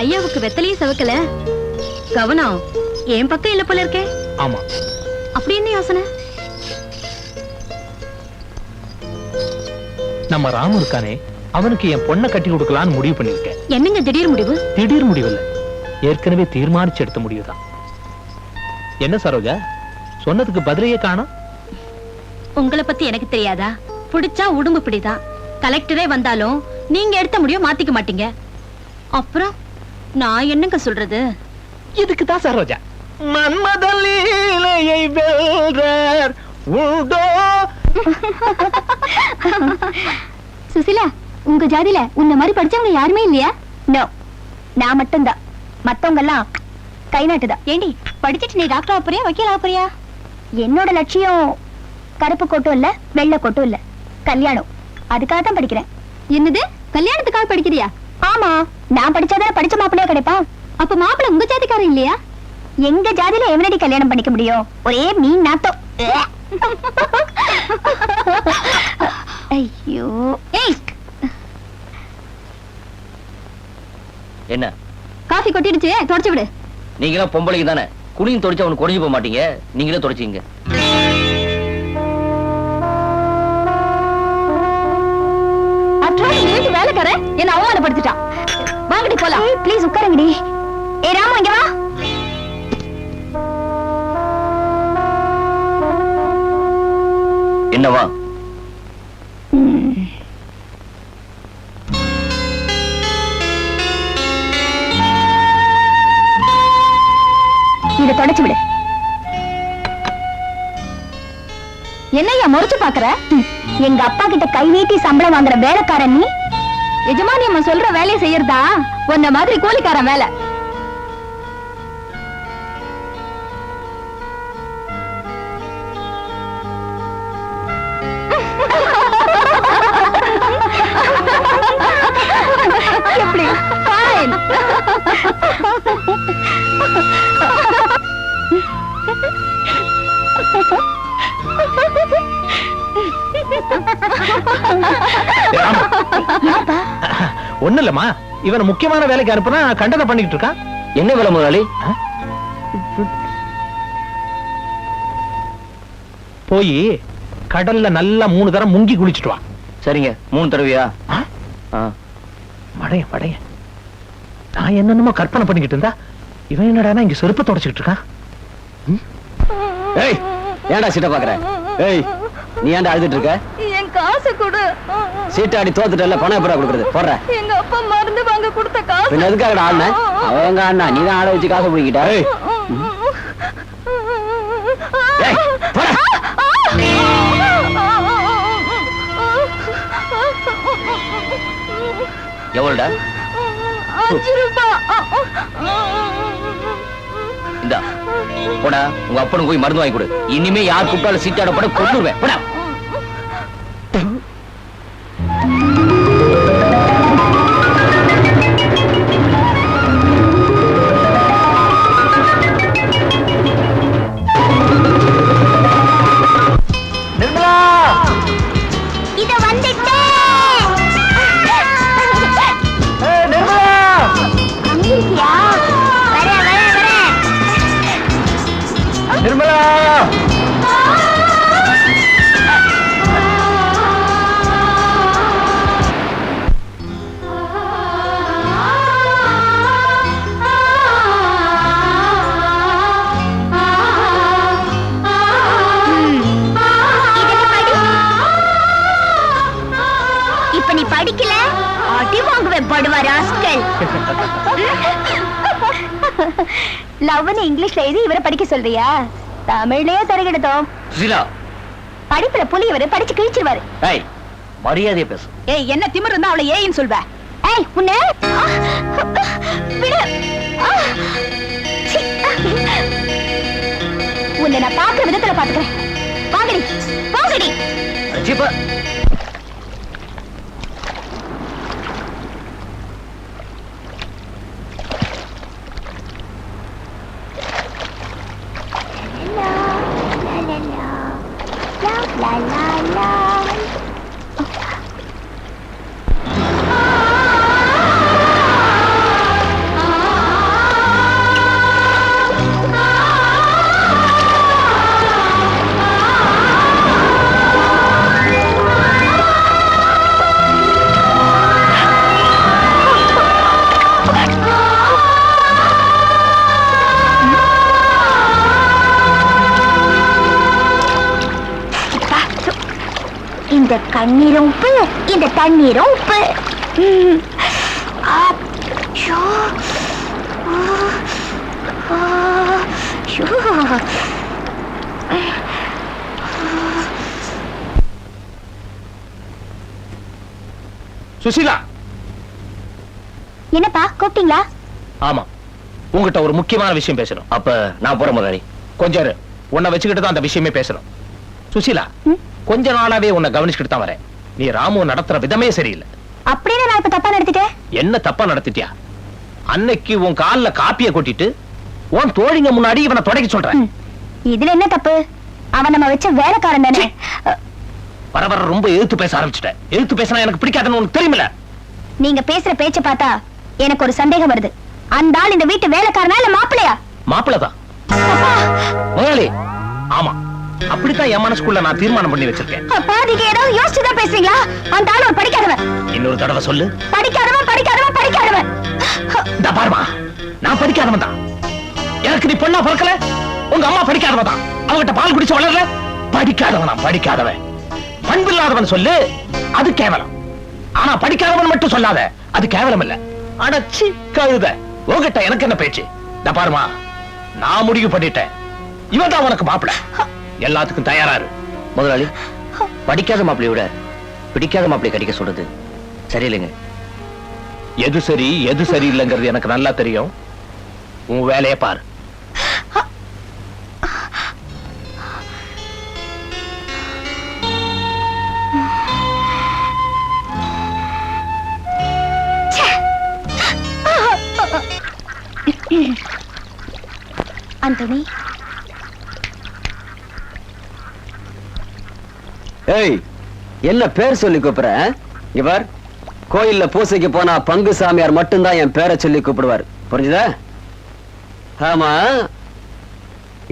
ஐயாவுக்கு வெத்தலையும் சவக்கல. கவனம் என் பக்கம் இல்ல போல இருக்கே. ஆமா. அப்படி என்ன யோசனை? நம்ம ராமு இருக்கானே அவனுக்கு என் பொண்ணை கட்டி கொடுக்கலான்னு முடிவு பண்ணிருக்கேன் என்னங்க திடீர் முடிவு? திடீர் முடிவு இல்ல ஏற்கனவே தீர்மானிச்சு எடுத்த முடிவுதான். என்ன சரோஜா சொன்னதுக்கு பதிலையே காணோம்? உங்களை பத்தி எனக்கு தெரியாதா? பிடிச்சா உடும்பு பிடிதான். கலெக்டரே வந்தாலும் நீங்க எடுத்த முடிவு மாத்திக்க மாட்டீங்க. அப்புறம்? நான் என்னங்க சொல்றது? இதுக்கு தான் சரோஜா மன்மதலீலையை வெல்றார். உண்டோ? சுசிலா உங்க ஜாதியில உன்ன மாதிரி படிச்சவங்க யாருமே இல்லையா? நோ நான் மட்டும்தான். மத்தவங்க எல்லாம் கை நாட்டுதான் ஏண்டி படிச்சிட்டு நீ டாக்டர் ஆப்பறியா வக்கீல் ஆப்பறியா என்னோட லட்சியம் கருப்பு கோட்டும் இல்ல வெள்ளை கோட்டும் இல்ல. கல்யாணம். அதுக்காக தான் படிக்கிறேன். என்னது? கல்யாணத்துக்காக படிக்கிறியா? ஆமா. நான் படிச்சாதானே படிச்ச மாப்பிள்ளையா கிடைப்பான் அப்ப மாப்பிள்ளை உங்க ஜாதிக்காரன் இல்லையா? எங்க ஜாதியில எவனடி கல்யாணம் பண்ணிக்க முடியும்? ஒரே மீன் நாத்தம். ஐயோ. ஏய். என்ன? காஃபி கொட்டிடுச்சு தொடச்சு விடு. நீங்களும் பொம்பளைக்கு தானே? குனியும் தொடச்சு அவனுக்கு குறைஞ்சு போக மாட்டீங்க. நீங்களே தொடச்சிங்க. வீட்டு வேலைக்காரன்? என்ன அவமானப்படுத்திட்டான். வாங்கடி போலாம். ப்ளீஸ் உட்காருங்கடி. ஏ ராமு இங்க வா. என்னவா இத தொடச்சு விடு. என்னய்யா முறைச்சு பாக்குற எங்க அப்பா கிட்ட கை நீட்டி சம்பளம் வாங்குற வேலைக்காரன் நீ? எஜமானியம்மா சொல்ற வேலையை செய்யறதா? உன்ன மாதிரி கூலிக்காரன் வேலை. ஒண்ணு இல்லம்மா இவனை முக்கியமான வேலைக்கு அனுப்புனா கண்டதை பண்ணிட்டு இருக்கான் என்ன வேலை முதலாளி? போய் கடல்ல நல்லா மூணு தரம் முங்கி குளிச்சுட்டு வா. சரிங்க. மூணு தடவையா. மடைய மடைய நான் என்னென்னமோ கற்பனை பண்ணிக்கிட்டு இருந்தா இவன் என்னடானா இங்க செருப்பு தொடச்சுக்கிட்டு இருக்கான் ஏய் ஏன்டா சீட்டை பாக்குற ஏய் நீ ஏன்டா அழுதுட்டு இருக்க? காசு கொடு. சீட்டாடி தோத்துட்டல பணம் எப்படா கொடுக்குறது? போடுற எங்க அப்பா மருந்து வாங்க கொடுத்த காசு. பின்ன எதுக்காகடா ஆடுன? அவங்க அண்ணா நீ தான் ஆட வச்சு காசு பிடிக்கிட்ட. எவ்வளோடா? அஞ்சு ரூபாய் இந்தா போடா. உங்க அப்பனுக்கு போய் மருந்து வாங்கி கொடு. இனிமே யார் கூப்பிட்டாலும் சீட்டாட பட கொண்டுருவேன். போடா. லவ்னு இங்கிலீஷ்ல எழுதி இவரை படிக்க சொல்றியா? தமிழ்லயே தருகிடுதோம் சுசிலா. படிப்புல புலி இவரு படிச்சு கிழிச்சிருவாரு. ஏய் மரியாதையா பேசு. ஏய் என்ன திமிர் இருந்தா அவளை ஏன்னு சொல்வ. ஏய் உன்ன. விடு. உன்னை நான் பாக்குற விதத்துல பாத்துக்கிறேன். வாங்கடி வாங்கடி. சீப்பா தண்ணீரும் உப்பு. இந்த தண்ணீரும் உப்பு. ஐயோ. சுசீலா. என்னப்பா கூப்பிட்டீங்களா? ஆமா. உங்ககிட்ட ஒரு முக்கியமான விஷயம் பேசணும். அப்ப நான் போறேன் முதலாளி கொஞ்சம். உன்னை வச்சுக்கிட்டு தான் அந்த விஷயமே பேசணும். சுசீலா? கொஞ்ச நாளாவே உன்னை கவனிச்சுக்கிட்டு தான் வரேன். நீ ராமு நடத்துற விதமே சரியில்லை. அப்படின்னு நான் இப்ப தப்பா நடத்திட்டேன்? என்ன தப்பா நடத்திட்டியா? அன்னைக்கு உன் கால்ல காப்பிய கொட்டிட்டு உன் தோழிங்க முன்னாடி இவனை தொடக்க சொல்றேன். இதுல என்ன தப்பு? அவன் நம்ம வச்ச வேலைக்காரன் தானே? வர வர ரொம்ப எழுத்து பேச ஆரம்பிச்சுட்டேன். எழுத்து பேசினா எனக்கு பிடிக்காதுன்னு உனக்கு தெரியுமில்ல? நீங்க பேசுற பேச்ச பார்த்தா எனக்கு ஒரு சந்தேகம் வருது. அந்த ஆள் இந்த வீட்டு வேலைக்காரனா இல்ல மாப்பிள்ளையா? மாப்பிள்ளதான் முதலாளி ஆமா. அப்படித்தான் என் மனசுக்குள்ள நான் தீர்மானம் பண்ணி வச்சிருக்கேன். அப்பா நீங்க ஏதாவது யோசிச்சுதான் பேசுறீங்களா? அந்த ஆள் ஒரு படிக்காதவன். இன்னொரு தடவை சொல்லு. படிக்காதவன் படிக்காதவன் படிக்காதவன். இந்த பாருமா. நான் படிக்காதவன் தான். எனக்கு நீ பொண்ணா பிறக்கல? உங்க அம்மா படிக்காதவன் தான். அவகிட்ட பால் குடிச்சு வளரல படிக்காதவனா படிக்காதவன். பண்பில்லாதவன் சொல்லு. அது கேவலம். ஆனா படிக்காதவன் மட்டும் சொல்லாத. அது கேவலம் இல்ல. அடச்சி கழுத. உங்ககிட்ட எனக்கு என்ன பேச்சு? இந்த பாருமா. நான் முடிவு பண்ணிட்டேன். இவன் தான் உனக்கு மாப்பிள. எல்லாத்துக்கும் தயாராரு. முதலாளி படிக்காத மாப்பிளைய விட பிடிக்காத மாப்பிளைய கடிக்க சொல்றது சரியில்லைங்க. எது சரி எது சரி இல்லைங்கிறது எனக்கு நல்லா தெரியும். உன் வேலையை பாரு. அந்தோனி ஏய் என்ன பேர் சொல்லி கூப்பிடுற பார் கோயில்ல பூசைக்கு போனா பங்கு சாமியார் மட்டும்தான் என் பேரை சொல்லி கூப்பிடுவார். புரிஞ்சுதா? ஆமா.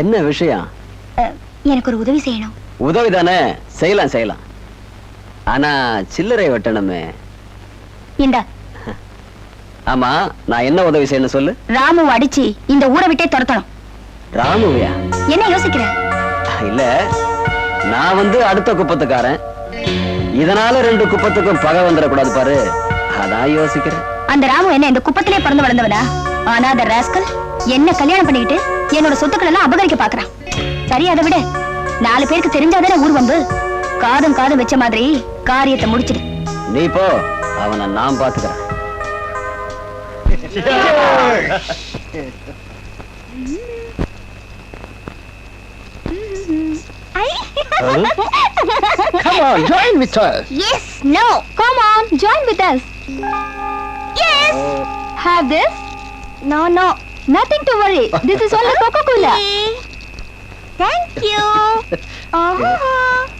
என்ன விஷயம்? எனக்கு ஒரு உதவி செய்யணும். உதவி தானே செய்யலாம் செய்யலாம். ஆனா சில்லறை வெட்டணுமே. இந்த. ஆமா நான் என்ன உதவி செய்யணும் சொல்லு. ராமுவை அடிச்சு இந்த ஊரை விட்டே துரத்தணும். ராமுவியா? என்ன யோசிக்கிற? இல்ல நான் வந்து அடுத்த குப்பத்துக்காரன். இதனால ரெண்டு குப்பத்துக்கும் பகை வந்துடக்கூடாது பாரு. அதான் யோசிக்கிறேன். அந்த ராமு என்ன இந்த குப்பத்திலே பிறந்து வளர்ந்தவனா? ஆனா அந்த ராஸ்கல் என்ன கல்யாணம் பண்ணிக்கிட்டு என்னோட சொத்துக்கள் எல்லாம் அபகரிக்க பாக்குறான் சரி அதை விட. நாலு பேருக்கு தெரிஞ்சாதானே ஊர் வம்பு? காதும் காதும் வச்ச மாதிரி காரியத்தை முடிச்சிடு. நீ போ. அவனை நான் பாத்துக்கிறேன் Come on, join with us. Yes, no. Come on, join with us. Yes. Have this? No, no. Nothing to worry. This is only Coca-Cola. Thank you. Uh-huh. நெஞ்சுக்குள்ள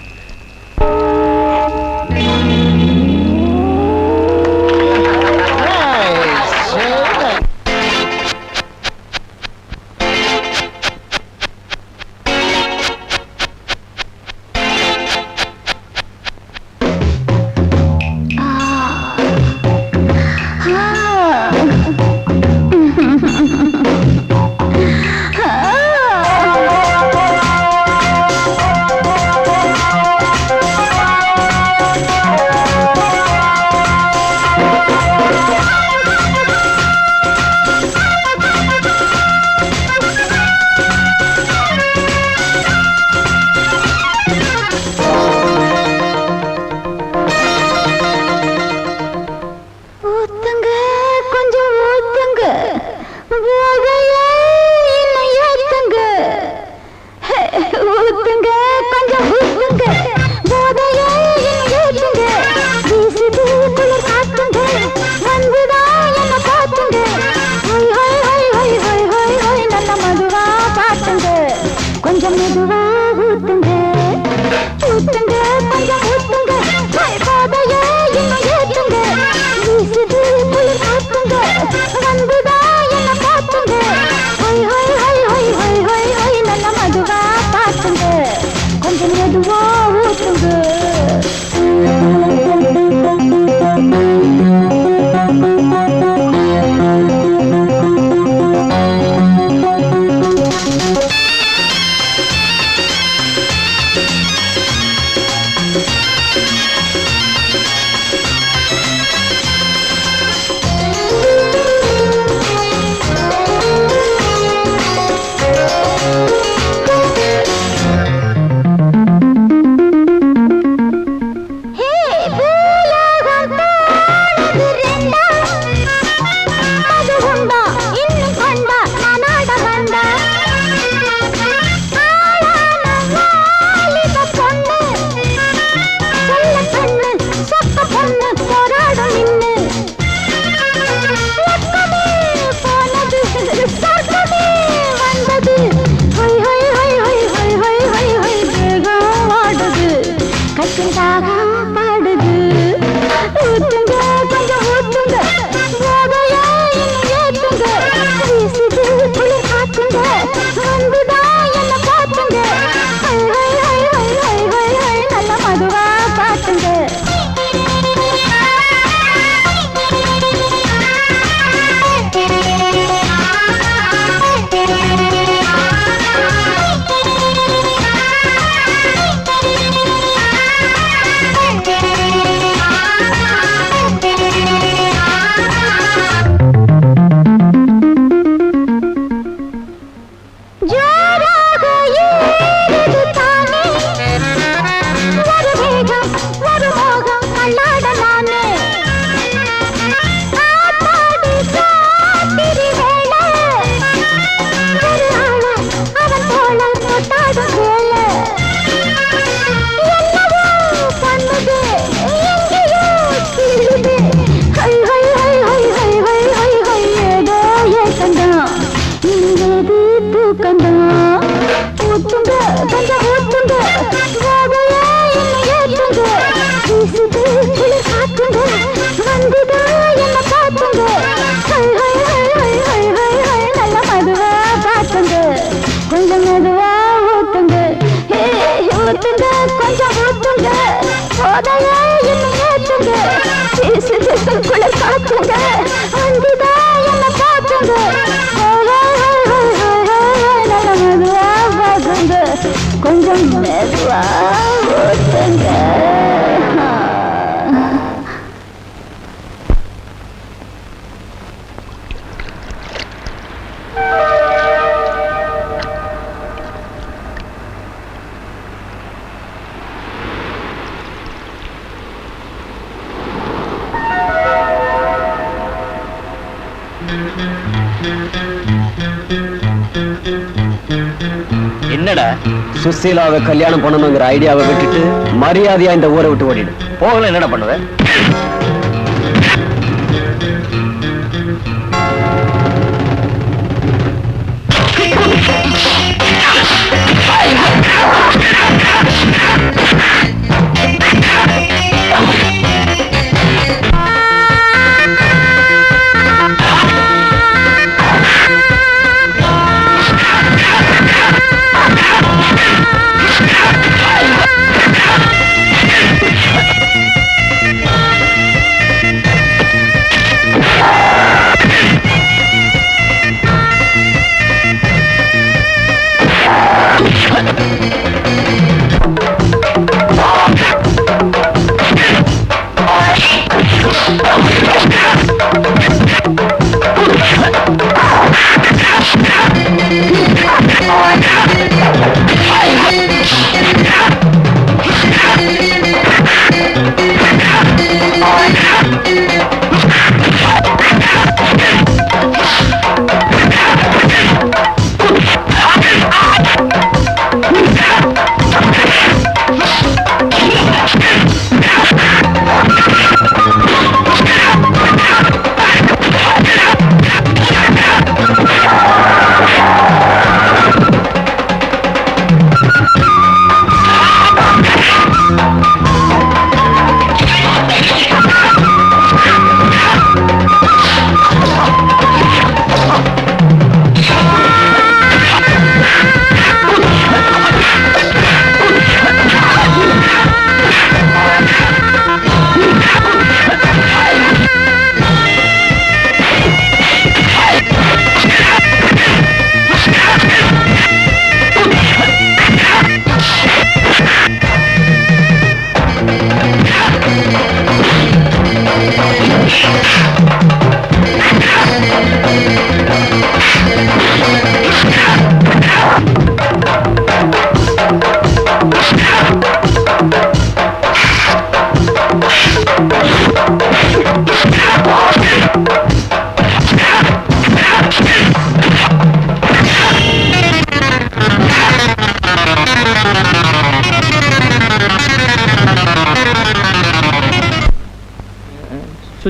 சுசீலாவை கல்யாணம் பண்ணணுங்கிற ஐடியாவை விட்டுட்டு மரியாதையா இந்த ஊரை விட்டு ஓடிடு. போகல என்னடா பண்ணுவேன்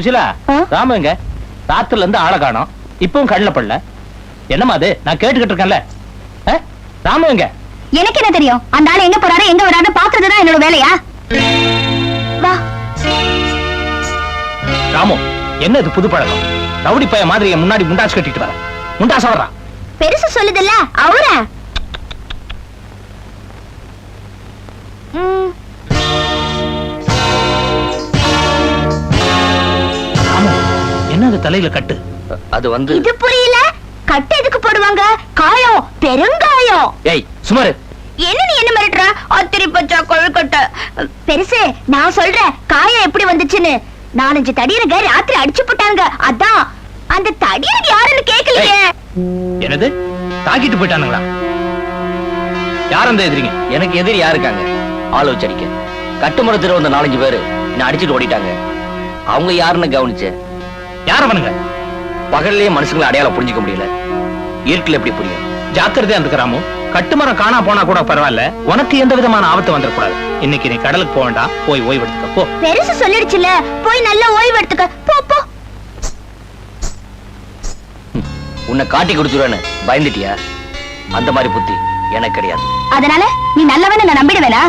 சுசிலா ஆ? ராம எங்க? ராத்திரில இருந்து ஆளை காணோம். இப்பவும் கண்ணில் படல. என்னம்மா அது? நான் கேட்டுக்கிட்டு இருக்கேன்ல. ஆ? ராமு எங்க? எனக்கு என்ன தெரியும்? அந்த ஆளு எங்க போறாரு எங்க வராரு பாக்குறதுதான் என்னோட வேலையா? வா. ராமு என்ன இது புது பழக்கம்? ரவுடி பைய மாதிரி முன்னாடி முண்டாசு கட்டிட்டு வர. முண்டாச வர்றான் பெருசு சொல்லுதுல்ல அவரா? தலையில கட்டு. அது வந்து இது புரியல. கட்டு எதுக்கு போடுவாங்க? காயம் பெருங்காயம். ஏய் சுமாரு. என்ன நீ என்ன மிரட்டுற? அத்திரி பச்சா கொழுக்கட்டை. பெருசு நான் சொல்றேன் காயம் எப்படி வந்துச்சுன்னு. நாலஞ்சு தடியருங்க ராத்திரி அடிச்சு போட்டாங்க அதான். அந்த தடியர் யாருன்னு கேக்கலையே. என்னது? தாக்கிட்டு போயிட்டானுங்களா? யார் அந்த எதிரிங்க? எனக்கு எதிரி யாரு இருக்காங்க? ஆள் வச்சு அடிக்க. கட்டுமரத்துல வந்த நாலஞ்சு பேரு என்ன அடிச்சிட்டு ஓடிட்டாங்க. அவங்க யாருன்னு கவனிச்சேன். யார் அவனுங்க? பகல்லையே மனுஷங்களை அடையாளம் புரிஞ்சுக்க முடியல. இருட்டுல எப்படி புரியும்? ஜாக்கிரதையா இருக்கு ராமு கட்டுமரம் காணா போனா கூட பரவாயில்ல. உனக்கு எந்த விதமான ஆபத்து வந்துடக்கூடாது. இன்னைக்கு நீ கடலுக்கு போக வேண்டாம். போய் ஓய்வு எடுத்துக்க போ. பெருசு சொல்லிடுச்சுல போய் நல்லா ஓய்வு எடுத்துக்க. போ போ. உன்னை காட்டி கொடுத்துருவேன்னு பயந்துட்டியா? அந்த மாதிரி புத்தி எனக்கு கிடையாது. அதனால நீ நல்லவன்னு நான் நம்பிடுவேனா?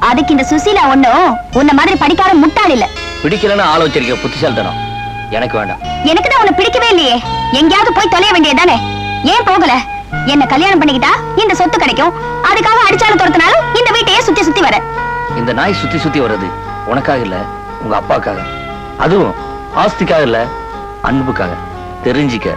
அதுக்கு இந்த சுசீலா ஒண்ணும் உன்ன மாதிரி படிக்காத முட்டாள் இல்ல. பிடிக்கலன்னு ஆள் வச்சிருக்க புத்திசாலித்தனம். எனக்கு வேண்டாம். எனக்கு தான் உன்னை பிடிக்கவே இல்லையே. எங்கேயாவது போய் தொலைய வேண்டியதானே ஏன் போகல? என்ன கல்யாணம் பண்ணிக்கிட்டா இந்த சொத்து கிடைக்கும். அதுக்காக அடிச்சாலும் துரத்தினாலும் இந்த வீட்டையே சுத்தி சுத்தி வர. இந்த நாய் சுத்தி சுத்தி வர்றது உனக்காக இல்ல உங்க அப்பாக்காக. அதுவும் ஆஸ்திக்காக இல்ல அன்புக்காக. தெரிஞ்சிக்க.